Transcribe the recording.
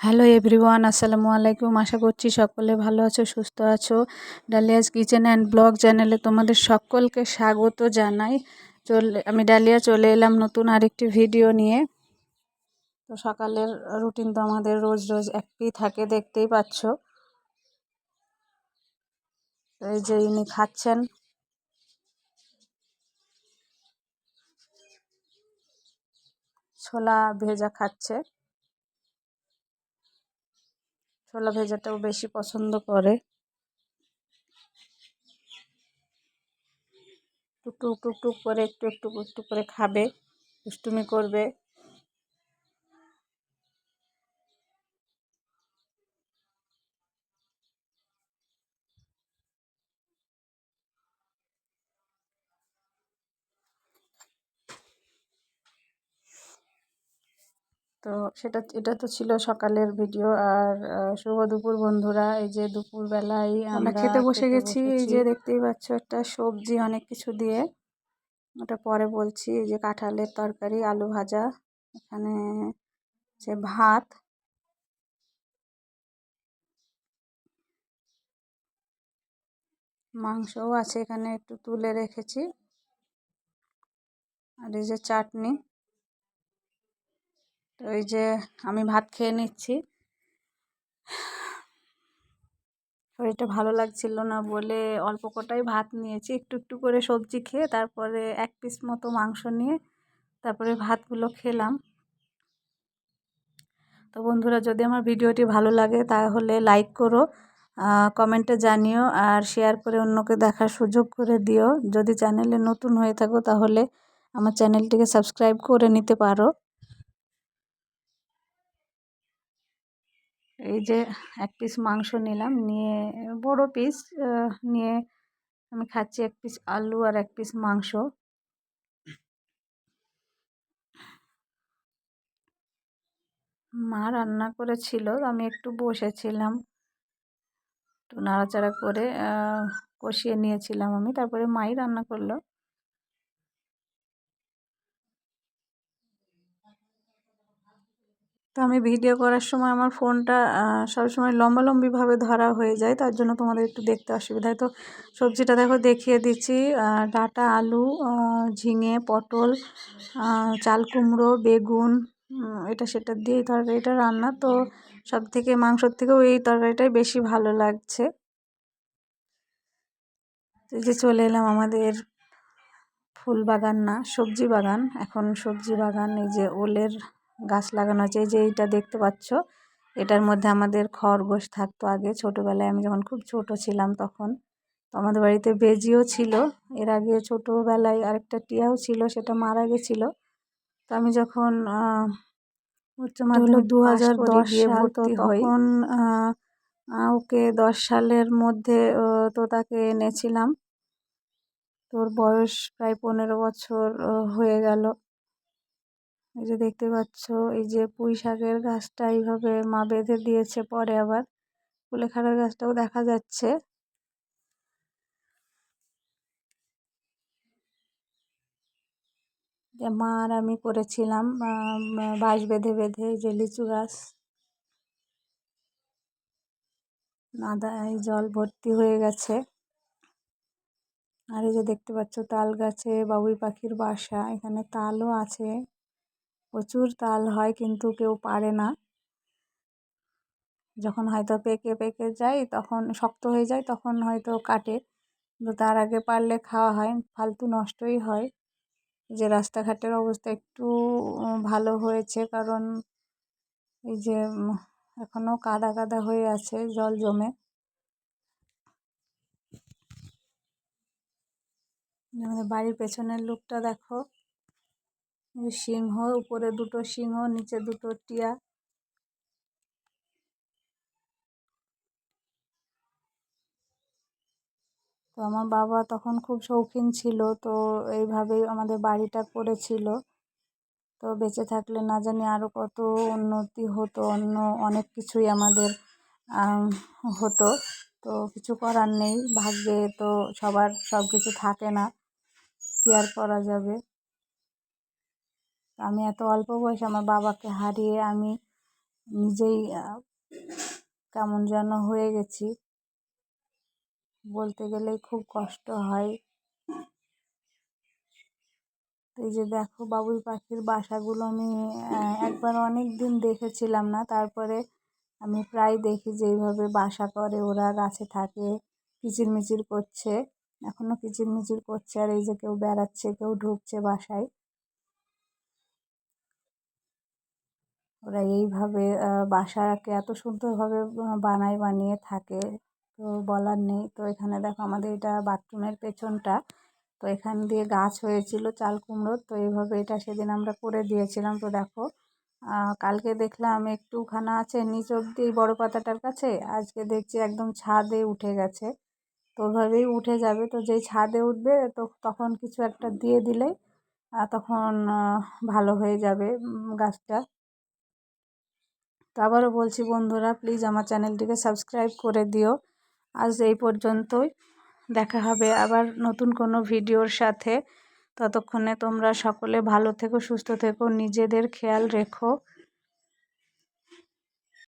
Hello everyone, আসসালামু আলাইকুম। আশা করছি সকলে ভালো আছো, সুস্থ আছো। ডালিয়াজ কিচেন অ্যান্ড ব্লগ চ্যানেলে তোমাদের সকলকে স্বাগত জানাই। চলে, আমি ডালিয়া চলে এলাম নতুন আরেকটি ভিডিও নিয়ে। তো সকালের রুটিন তো আমাদের রোজ রোজ একই থাকে, দেখতেই পাচ্ছ। এই যে ইনি খাচ্ছেন। ছোলা ভেজা খাচ্ছে। ছোলা ভেজাটাও বেশি পছন্দ করে। টুক টুকটুক টুক করে একটু একটু একটু করে খাবে, দুষ্টুমি করবে। তো সেটা এটা তো ছিল সকালের ভিডিও আর শুভ দুপুর বন্ধুরা। এই যে দুপুরবেলায় আমরা খেতে বসে গেছি এই যে দেখতেই পাচ্ছ একটা সবজি অনেক কিছু দিয়ে। ওটা পরে বলছি এই যে কাঁঠালের তরকারি আলু ভাজা এখানে যে ভাত। মাংসও আছে এখানে একটু তুলে রেখেছি। আর এই যে চাটনি। এই যে আমি ভাত খেয়ে নিচ্ছি। শরীরটা ভালো লাগছিল না বলে অল্প কটাই ভাত নিয়েছি। একটু একটু করে সবজি খেয়ে তারপরে এক পিস মতো মাংস নিয়ে তারপরে ভাতগুলো খেলাম। তো বন্ধুরা, যদি আমার ভিডিওটি ভালো লাগে তাহলে লাইক করো কমেন্টে জানিও আর শেয়ার করে অন্যকে দেখার সুযোগ করে দিও। যদি চ্যানেলে নতুন হয়ে থাকো তাহলে আমার চ্যানেলটিকে সাবস্ক্রাইব করে নিতে পারো। এই যে এক পিস মাংস নিলাম, নিয়ে বড় পিস নিয়ে আমি খাচ্ছি এক পিস আলু আর এক পিস মাংস। মা রান্না করেছিল, আমি একটু বসেছিলাম। একটু নাড়াচাড়া করে কষিয়ে নিয়েছিলাম আমি, তারপরে মাই রান্না করল। তো আমি ভিডিও করার সময় আমার ফোনটা সবসময় লম্বালম্বিভাবে ধরা হয়ে যায়, তার জন্য তোমাদের একটু দেখতে অসুবিধা হয় তো সবজিটা দেখো, দেখিয়ে দিচ্ছি ডাটা, আলু ঝিঙে, পটল চাল কুমড়ো, বেগুন এটা সেটা দিয়ে এই তরকারিটা রান্না। তো সব থেকে মাংসর থেকেও এই তরকারিটাই বেশি ভালো লাগছে। এই যে চলে এলাম আমাদের ফুল বাগান না, সবজি বাগান। এখন সবজি বাগান, এই যে ওলের গাছ লাগানো আছে। এই যে এইটা দেখতে পাচ্ছ এটার মধ্যে আমাদের খরগোশ থাকতো আগে। ছোটোবেলায় আমি যখন খুব ছোট ছিলাম তখন তো আমাদের বাড়িতে বেজিও ছিল। এর আগে ছোটোবেলায় আরেকটা টিয়াও ছিল সেটা মারা গেছিল। তো আমি যখন উচ্চ মাধ্যমিক দু হাজার দশ সাল তো তখন ওকে দশ সালের মধ্যে তো তাকে এনেছিলাম। তোর বয়স প্রায় পনেরো বছর হয়ে গেল। এই যে দেখতে পাচ্ছ, এই যে পুঁই শাকের গাছটা এইভাবে মা বেঁধে দিয়েছে পরে আবার। কুলেখাড়ার গাছটাও দেখা যাচ্ছে। যে মা আর আমি করেছিলাম বাঁশ বেঁধে বেঁধে, এই যে লিচু গাছ। নাদায় জল ভর্তি হয়ে গেছে। আর এই যে দেখতে পাচ্ছ, তাল গাছে বাবুই পাখির বাসা, এখানে তালও আছে। প্রচুর তাল হয় কিন্তু কেউ পারে না। যখন হয়তো পেকে পেকে যায়, তখন শক্ত হয়ে যায়, তখন হয়তো কাটে। কিন্তু তার আগে পারলে খাওয়া হয়, ফালতু নষ্টই হয়। যে রাস্তাঘাটের অবস্থা একটু ভালো হয়েছে কারণ এই যে এখনও কাদা কাদা হয়ে আছে, জল জমে। আমাদের বাড়ির পেছনের লুকটা দেখো। সিংহ, উপরে দুটো সিংহ, নিচে দুটো টিয়া। তো আমার বাবা তখন খুব শৌখিন ছিল, তো এইভাবেই আমাদের বাড়িটা করেছিল। তো বেঁচে থাকলে না জানি আরও কত উন্নতি হতো, অন্য অনেক কিছুই আমাদের হতো। তো কিছু করার নেই, ভাগ্যে তো সবার সব কিছু থাকে না, কী আর করা যাবে? আমি এত অল্প বয়সে আমার বাবাকে হারিয়ে আমি নিজেই কেমন যেন হয়ে গেছি। বলতে গেলেই খুব কষ্ট হয়। এই যে দেখো বাবুই পাখির বাসাগুলো আমি একবার অনেক দিন দেখেছিলাম না, তারপরে আমি প্রায় দেখি যে এইভাবে বাসা করে, ওরা গাছে থাকে, কিচিরমিচির করছে এখনও কিচিরমিচির করছে, আর এই যে কেউ বেড়াচ্ছে, কেউ ঢুকছে বাসায়। ওরা এইভাবে বাসাকে এত সুন্দরভাবে বানায় বানিয়ে থাকে, তো বলার নেই। তো এখানে দেখো আমাদের এটা বাথরুমের পেছনটা, তো এখান দিয়ে গাছ হয়েছিল চাল কুমড়োর তো এইভাবে এটা সেদিন আমরা করে দিয়েছিলাম। তো দেখো কালকে দেখলাম একটুখানা আছে নিচ অব্দি বড়ো পাতাটার কাছে, আজকে দেখছি একদম ছাদে উঠে গেছে। তো ওভাবেই উঠে যাবে, তো যেই ছাদে উঠবে তো তখন কিছু একটা দিয়ে দিলেই তখন ভালো হয়ে যাবে গাছটা। তো আবারও বলছি বন্ধুরা প্লিজ আমার চ্যানেলটিকে সাবস্ক্রাইব করে দিও। আজ এই পর্যন্তই। দেখা হবে আবার নতুন কোনো ভিডিওর সাথে। ততক্ষণে তোমরা সকলে ভালো থেকো, সুস্থ থেকো, নিজেদের খেয়াল রেখো।